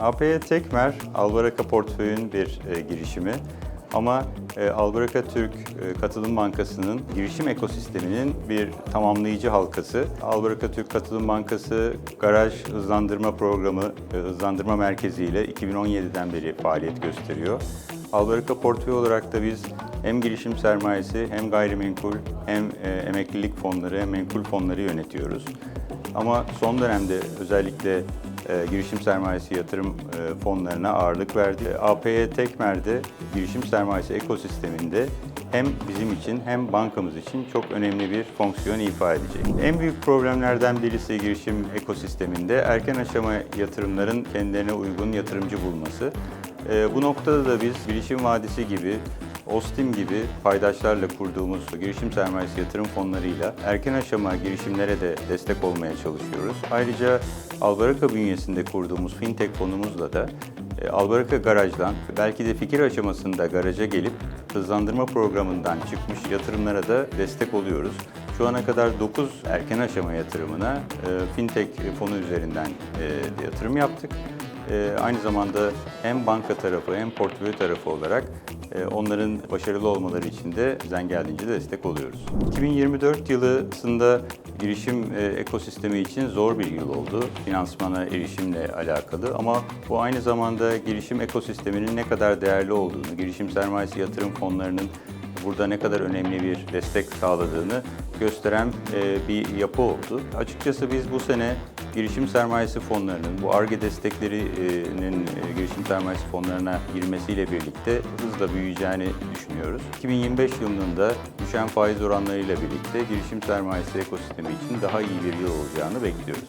APY Tekmer, Albaraka Portföy'ün bir e, girişimi. Ama e, Albaraka Türk e, Katılım Bankası'nın girişim ekosisteminin bir tamamlayıcı halkası. Albaraka Türk Katılım Bankası Garaj Hızlandırma Programı, e, Hızlandırma Merkezi ile 2017'den beri faaliyet gösteriyor. Albaraka Portföy olarak da biz hem girişim sermayesi hem gayrimenkul hem e, emeklilik fonları hem menkul fonları yönetiyoruz. Ama son dönemde özellikle e, girişim sermayesi yatırım e, fonlarına ağırlık verdi. APY Tekmer'de girişim sermayesi ekosisteminde hem bizim için hem bankamız için çok önemli bir fonksiyon ifa edecek. En büyük problemlerden birisi girişim ekosisteminde erken aşama yatırımların kendilerine uygun yatırımcı bulması. E, bu noktada da biz Bilişim Vadisi gibi Ostim gibi paydaşlarla kurduğumuz girişim sermayesi yatırım fonlarıyla erken aşama girişimlere de destek olmaya çalışıyoruz. Ayrıca Albaraka bünyesinde kurduğumuz fintech fonumuzla da e, Albaraka Garaj'dan belki de fikir aşamasında garaja gelip hızlandırma programından çıkmış yatırımlara da destek oluyoruz. Şu ana kadar 9 erken aşama yatırımına e, fintech fonu üzerinden e, yatırım yaptık. Ee, aynı zamanda hem banka tarafı hem portföy tarafı olarak e, onların başarılı olmaları için de bizden geldiğince destek oluyoruz. 2024 yılında girişim e, ekosistemi için zor bir yıl oldu. Finansmana erişimle alakalı ama bu aynı zamanda girişim ekosisteminin ne kadar değerli olduğunu, girişim sermayesi yatırım fonlarının burada ne kadar önemli bir destek sağladığını gösteren e, bir yapı oldu. Açıkçası biz bu sene girişim sermayesi fonlarının, bu ARGE desteklerinin e, girişim sermayesi fonlarına girmesiyle birlikte hızla büyüyeceğini düşünüyoruz. 2025 yılında düşen faiz oranlarıyla birlikte girişim sermayesi ekosistemi için daha iyi bir yıl olacağını bekliyoruz.